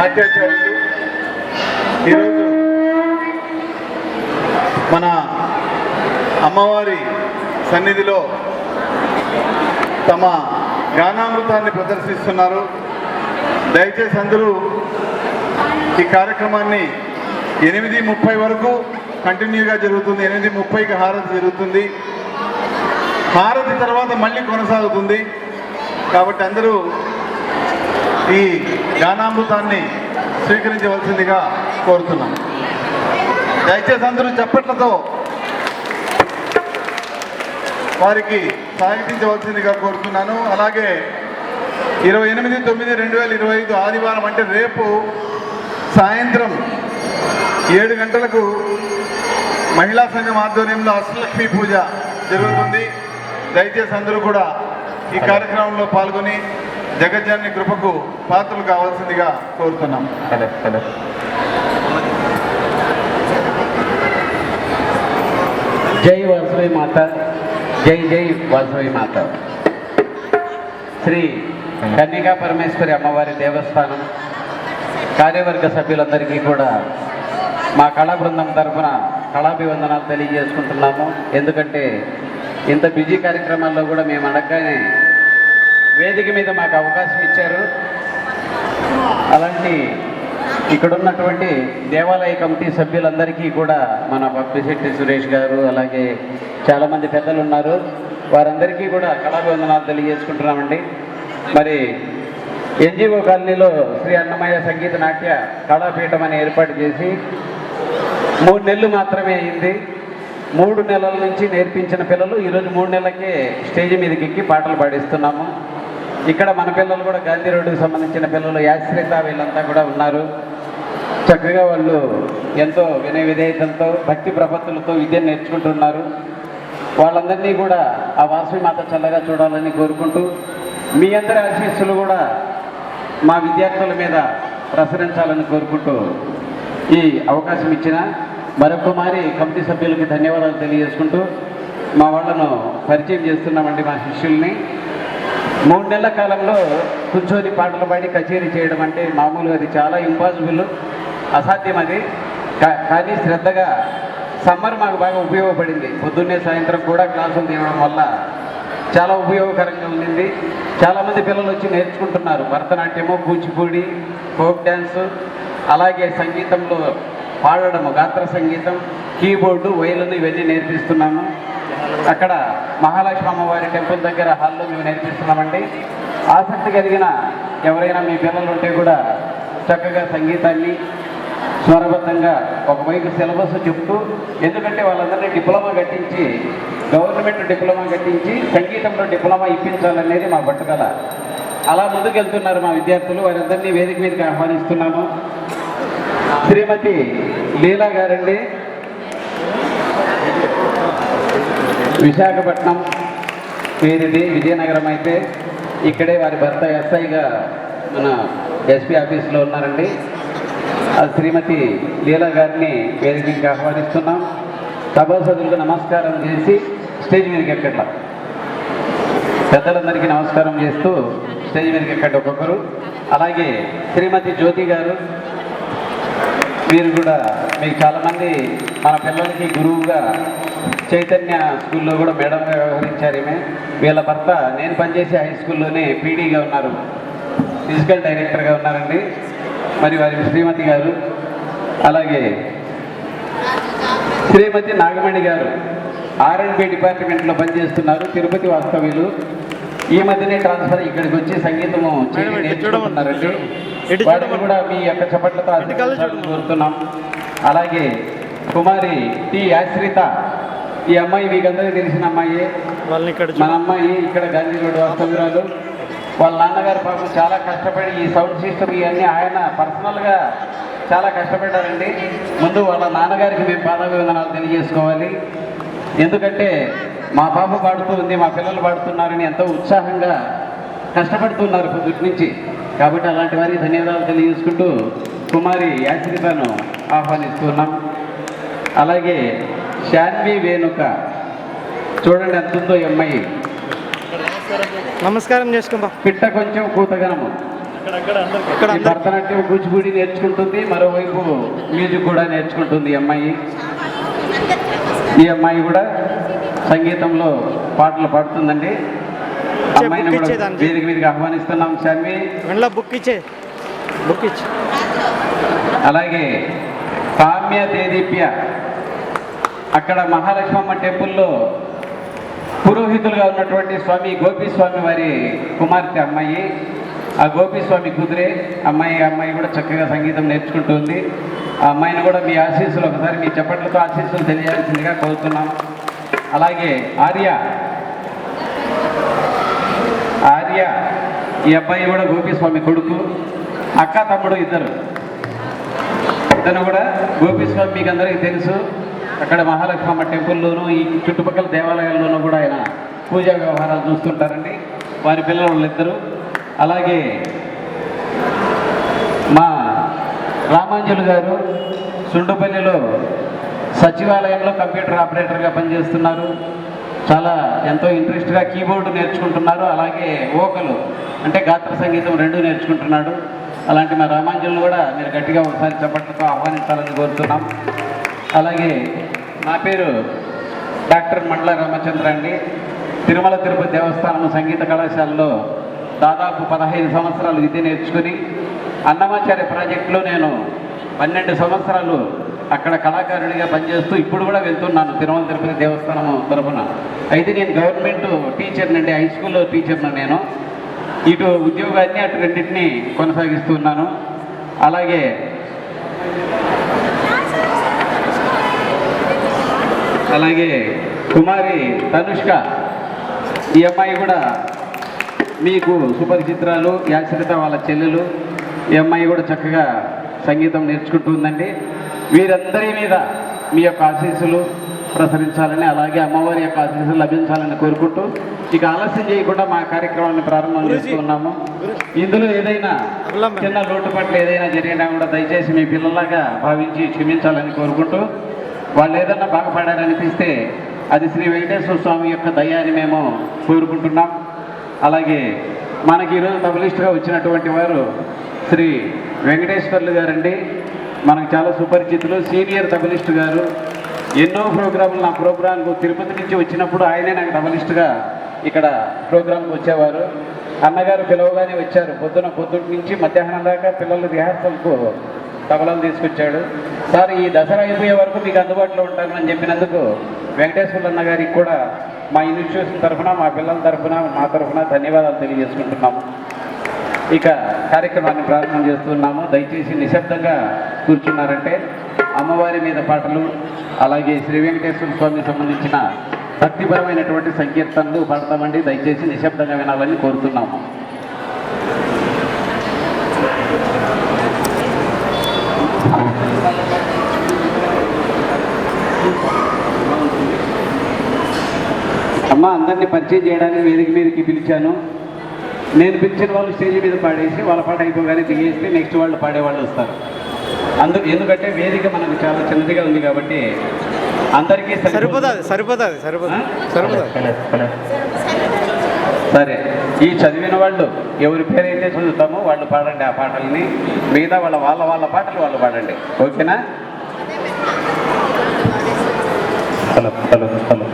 నాట్యాచార్యులు ఈరోజు మన అమ్మవారి సన్నిధిలో తమ గానామృతాన్ని ప్రదర్శిస్తున్నారు. దయచేసి అందరూ ఈ కార్యక్రమాన్ని ఎనిమిది ముప్పై వరకు కంటిన్యూగా జరుగుతుంది. ఎనిమిది ముప్పైకి హారతి జరుగుతుంది. హారతి తర్వాత మళ్ళీ కొనసాగుతుంది. కాబట్టి అందరూ ఈ జ్ఞానామృతాన్ని స్వీకరించవలసిందిగా కోరుతున్నాం. దయచేసి అందరూ చప్పట్లతో వారికి సాగించవలసిందిగా కోరుతున్నాను. అలాగే ఇరవై ఎనిమిది తొమ్మిది రెండు వేల ఇరవై ఐదు ఆదివారం అంటే రేపు సాయంత్రం ఏడు గంటలకు మహిళా సంఘం ఆధ్వర్యంలో అష్టలక్ష్మి పూజ జరుగుతుంది. దయచేసి అందరూ కూడా ఈ కార్యక్రమంలో పాల్గొని జగజ్జాని కృపకు పాత్రలు కావాల్సిందిగా కోరుతున్నాం. హలో హలో జై వాసవి మాత జై జై వాసవి మాత. శ్రీ కన్నికా పరమేశ్వరి అమ్మవారి దేవస్థానం కార్యవర్గ సభ్యులందరికీ కూడా మా కళా బృందం తరఫున కళాభివందనాలు తెలియజేసుకుంటున్నాము. ఎందుకంటే ఇంత బిజీ కార్యక్రమాల్లో కూడా మేము అనగానే వేదిక మీద మాకు అవకాశం ఇచ్చారు. అలాంటి ఇక్కడ ఉన్నటువంటి దేవాలయ కమిటీ సభ్యులందరికీ కూడా మన భక్తిశెట్టి సురేష్ గారు అలాగే చాలామంది పెద్దలు ఉన్నారు వారందరికీ కూడా కళాభివందనాలు తెలియజేసుకుంటున్నామండి. మరి ఎన్జిఓ కాలనీలో శ్రీ అన్నమయ్య సంగీత నాట్య కళాపీఠం అని ఏర్పాటు చేసి మూడు నెలలు మాత్రమే అయింది. మూడు నెలల నుంచి నేర్పించిన పిల్లలు ఈరోజు మూడు నెలలకే స్టేజ్ మీదకి ఎక్కి పాటలు పాడిస్తున్నాము. ఇక్కడ మన పిల్లలు కూడా గాంధీ రోడ్డుకి సంబంధించిన పిల్లలు యాశ్రిత వీళ్ళంతా కూడా ఉన్నారు. చక్కగా వాళ్ళు ఎంతో వినయ విధేయతలతో భక్తి ప్రపత్తులతో విద్యను నేర్చుకుంటున్నారు. వాళ్ళందరినీ కూడా ఆ వాసవి మాత చల్లగా చూడాలని కోరుకుంటూ మీ అందరి ఆశీస్సులు కూడా మా విద్యార్థుల మీద ప్రసరించాలని కోరుకుంటూ ఈ అవకాశం ఇచ్చిన మరొక మారి కమిటీ సభ్యులకి ధన్యవాదాలు తెలియజేసుకుంటూ మా వాళ్ళను పరిచయం చేస్తున్నామండి మా శిష్యుల్ని. మూడు నెలల కాలంలో కూర్చొని పాటలు పాడి కచేరీ చేయడం అంటే మామూలుగా అది చాలా ఇంపాసిబుల్ అసాధ్యం అది. కా- కానీ శ్రద్ధగా సమ్మర్ మాకు బాగా ఉపయోగపడింది. పొద్దున్నే సాయంత్రం కూడా క్లాసులు తీయడం వల్ల చాలా ఉపయోగకరంగా ఉండింది. చాలామంది పిల్లలు వచ్చి నేర్చుకుంటున్నారు. భరతనాట్యము కూచిపూడి ఫోక్ డ్యాన్సు అలాగే సంగీతంలో పాడడము గాత్ర సంగీతం కీబోర్డు వైలను ఇవన్నీ నేర్పిస్తున్నాము అక్కడ మహాలక్ష్మి అమ్మవారి టెంపుల్ దగ్గర హాల్లో మేము నేర్పిస్తున్నామండి. ఆసక్తి కలిగిన ఎవరైనా మీ పిల్లలు ఉంటే కూడా చక్కగా సంగీతాన్ని స్వరబద్ధంగా ఒకవైపు సిలబస్ చెప్తూ ఎందుకంటే వాళ్ళందరినీ డిప్లొమా కట్టించి గవర్నమెంట్ డిప్లొమా కట్టించి సంగీతంలో డిప్లొమా ఇప్పించాలనేది మా పట్టుదల. అలా ముందుకెళ్తున్నారు మా విద్యార్థులు. వారందరినీ వేదిక మీదకి ఆహ్వానిస్తున్నాము. శ్రీమతి లీలా గారండి. విశాఖపట్నం వీరిది విజయనగరం అయితే ఇక్కడే వారి భర్త ఎస్ఐగా మన ఎస్పీ ఆఫీస్లో ఉన్నారండి. శ్రీమతి లీలా గారిని వేదికకి ఆహ్వానిస్తున్నాం. సభాసదులకు నమస్కారం చేసి స్టేజ్ మీదకి ఎక్కట్ల పెద్దలందరికీ నమస్కారం చేస్తూ స్టేజ్ మీదకి ఎక్కడ ఒక్కొక్కరు. అలాగే శ్రీమతి జ్యోతి గారు మీరు కూడా మీకు చాలామంది మన పిల్లలకి గురువుగా చైతన్య స్కూల్లో కూడా మేడంగా వ్యవహరించారు ఈమె. వీళ్ళ భర్త నేను పనిచేసే హై స్కూల్లోనే పీడీగా ఉన్నారు. ఫిజికల్ డైరెక్టర్గా ఉన్నారండి. మరి వారి శ్రీమతి గారు. అలాగే శ్రీమతి నాగమణి గారు ఆర్ఎండ్బి డిపార్ట్మెంట్లో పనిచేస్తున్నారు తిరుపతి వాస్తవ్యులు. ఈ మధ్యనే ట్రాన్స్ఫర్ ఇక్కడికి వచ్చి సంగీతము నేర్చుకుంటున్నారండి. వారిని కూడా మీ యొక్క చప్పట్లతో కోరుతున్నాం. అలాగే కుమారి టి ఆశ్రిత ఈ అమ్మాయి మీకు అందరికీ తెలిసిన అమ్మాయి. మన అమ్మాయి ఇక్కడ గాంధీ రోడ్ వాస్తవ్యురాలు వాళ్ళ నాన్నగారు పాపం చాలా కష్టపడి ఈ సౌండ్ సిస్టమ్ ఇవన్నీ ఆయన పర్సనల్గా చాలా కష్టపడ్డారండి. ముందు వాళ్ళ నాన్నగారికి మేము పాదాభివందనాలు తెలియజేసుకోవాలి. ఎందుకంటే మా పాప పాడుతూ ఉంది మా పిల్లలు పాడుతున్నారని ఎంతో ఉత్సాహంగా కష్టపడుతున్నారు పొద్దుటి నుంచి. కాబట్టి అలాంటి వారికి ధన్యవాదాలు తెలియజేసుకుంటూ కుమారి యాశ్రితను ఆహ్వానిస్తున్నాం. అలాగే శాన్వి వేణుక. చూడండి ఎంత ఉందో అమ్మాయి. నమస్కారం చేసుకుందాం. పిట్ట కొంచెం కూతగనము. భరతనాట్యం కూచిపూడి నేర్చుకుంటుంది మరోవైపు మ్యూజిక్ కూడా నేర్చుకుంటుంది అమ్మాయి. ఈ అమ్మాయి కూడా సంగీతంలో పాటలు పాడుతుందండి. అమ్మాయిని కూడా. వేదిక మీదకి ఆహ్వానిస్తున్నాం శాన్వి. బుక్ ఇచ్చే బుక్ ఇచ్చే. అలాగే కామ్య దేదీప్య అక్కడ మహాలక్ష్మమ్మ టెంపుల్లో పురోహితులుగా ఉన్నటువంటి స్వామి గోపీస్వామి వారి కుమార్తె అమ్మాయి ఆ గోపీస్వామి కుదిరే అమ్మాయి అమ్మాయి కూడా చక్కగా సంగీతం నేర్చుకుంటుంది ఆ అమ్మాయిని కూడా మీ ఆశీస్సులు ఒకసారి మీ చప్పట్లతో ఆశీస్సులు తెలియాల్సిందిగా కోరుతున్నాం. అలాగే ఆర్య. ఆర్య ఈ అబ్బాయి కూడా గోపీస్వామి కొడుకు. అక్క తమ్ముడు ఇద్దరు. ఇతను కూడా గోపీస్వామి మీకు అందరికీ తెలుసు. అక్కడ మహాలక్ష్మమ్మ టెంపుల్లోనూ ఈ చుట్టుపక్కల దేవాలయాల్లోనూ కూడా ఆయన పూజా వ్యవహారాలు చూస్తుంటారండి. వారి పిల్లలు వాళ్ళిద్దరూ అలాగే మా రామాంజులు గారు సుండుపల్లిలో సచివాలయంలో కంప్యూటర్ ఆపరేటర్గా పనిచేస్తున్నారు. చాలా ఎంతో ఇంట్రెస్ట్గా కీబోర్డు నేర్చుకుంటున్నారు. అలాగే ఓకలు అంటే గాత్ర సంగీతం రెండు నేర్చుకుంటున్నాడు. అలాంటి మా రామాంజులను కూడా మీరు గట్టిగా ఒకసారి చప్పట్లతో ఆహ్వానించాలని కోరుతున్నాం. అలాగే నా పేరు డాక్టర్ మండల రామచంద్ర అండి. తిరుమల తిరుపతి దేవస్థానం సంగీత కళాశాలలో దాదాపు పదహైదు సంవత్సరాలు విద్య నేర్చుకుని అన్నమాచార్య ప్రాజెక్టులో నేను పన్నెండు సంవత్సరాలు అక్కడ కళాకారుడిగా పనిచేస్తూ ఇప్పుడు కూడా వెళ్తున్నాను తిరుమల తిరుపతి దేవస్థానం తరఫున అయితే నేను గవర్నమెంట్ టీచర్ అండి హై స్కూల్లో టీచర్ను నేను. ఇటు ఉద్యోగాన్ని అటు రెండింటిని కొనసాగిస్తున్నాను అలాగే అలాగే కుమారి తనుష్క ఈ అమ్మాయి కూడా మీకు సుపరిచిత్రాలు యాశ్రిత వాళ్ళ చెల్లెలు ఈ అమ్మాయి కూడా చక్కగా సంగీతం నేర్చుకుంటుందండి వీరందరి మీద మీ యొక్క ఆశీస్సులు ప్రసరించాలని అలాగే అమ్మవారి యొక్క ఆశీస్సులు లభించాలని కోరుకుంటూ ఇక ఆలస్యం చేయకుండా మా కార్యక్రమాన్ని ప్రారంభం చేస్తున్నాము ఇందులో ఏదైనా చిన్న లోటుపాట్లు ఏదైనా జరిగినా కూడా దయచేసి మీ పిల్లలాగా భావించి క్షమించాలని కోరుకుంటూ వాళ్ళు ఏదన్నా బాగుపడారనిపిస్తే అది శ్రీ వెంకటేశ్వర స్వామి యొక్క దయ అని మేము కోరుకుంటున్నాం. అలాగే మనకి ఈరోజు తబలిస్ట్గా వచ్చినటువంటి వారు శ్రీ వెంకటేశ్వర్లు గారండి. మనకు చాలా సుపరిచితులు. సీనియర్ తబలిస్ట్ గారు. ఎన్నో ప్రోగ్రాములు నా ప్రోగ్రాంకు తిరుపతి నుంచి వచ్చినప్పుడు ఆయనే నాకు తబలిస్ట్గా ఇక్కడ ప్రోగ్రాంకి వచ్చేవారు. అన్నగారు పిలవగానే వచ్చారు. పొద్దున పొద్దున్న నుంచి మధ్యాహ్నం దాకా పిల్లలు రిహార్సల్కు తబలాలు తీసుకొచ్చాడు. సార్ ఈ దసరా అయిపోయే వరకు మీకు అందుబాటులో ఉంటానని చెప్పినందుకు వెంకటేశ్వరన్న గారికి కూడా మా ఇన్స్టిట్యూషన్ తరఫున మా పిల్లల తరఫున మా తరఫున ధన్యవాదాలు తెలియజేసుకుంటున్నాము. ఇక కార్యక్రమాన్ని ప్రారంభం చేస్తున్నాము. దయచేసి నిశ్శబ్దంగా కూర్చున్నారంటే అమ్మవారి మీద పాటలు అలాగే శ్రీ వెంకటేశ్వర స్వామికి సంబంధించిన భక్తిపరమైనటువంటి సంకీర్తనలు పాడతామండి. దయచేసి నిశ్శబ్దంగా వినాలని కోరుతున్నాము. అమ్మ అందరినీ పరిచయం చేయడానికి వేదిక మీదకి పిలిచాను. నేను పిలిచిన వాళ్ళు స్టేజ్ మీద పాడేసి వాళ్ళ పాట అయిపోగానే దిగేస్తే నెక్స్ట్ వాళ్ళు పాడేవాళ్ళు వస్తారు. అందుకు ఎందుకంటే వేదిక మనకు చాలా చిన్నదిగా ఉంది కాబట్టి అందరికీ సరిపోతుంది సరిపోతుంది సరిపోతుంది సరిపోతుంది. సరే. ఈ చదివిన వాళ్ళు ఎవరి పేరైతే చదువుతామో వాళ్ళు పాడండి ఆ పాటల్ని. మిగతా వాళ్ళ వాళ్ళ వాళ్ళ పాటలు వాళ్ళు పాడండి. ఓకేనా? Hello hello hello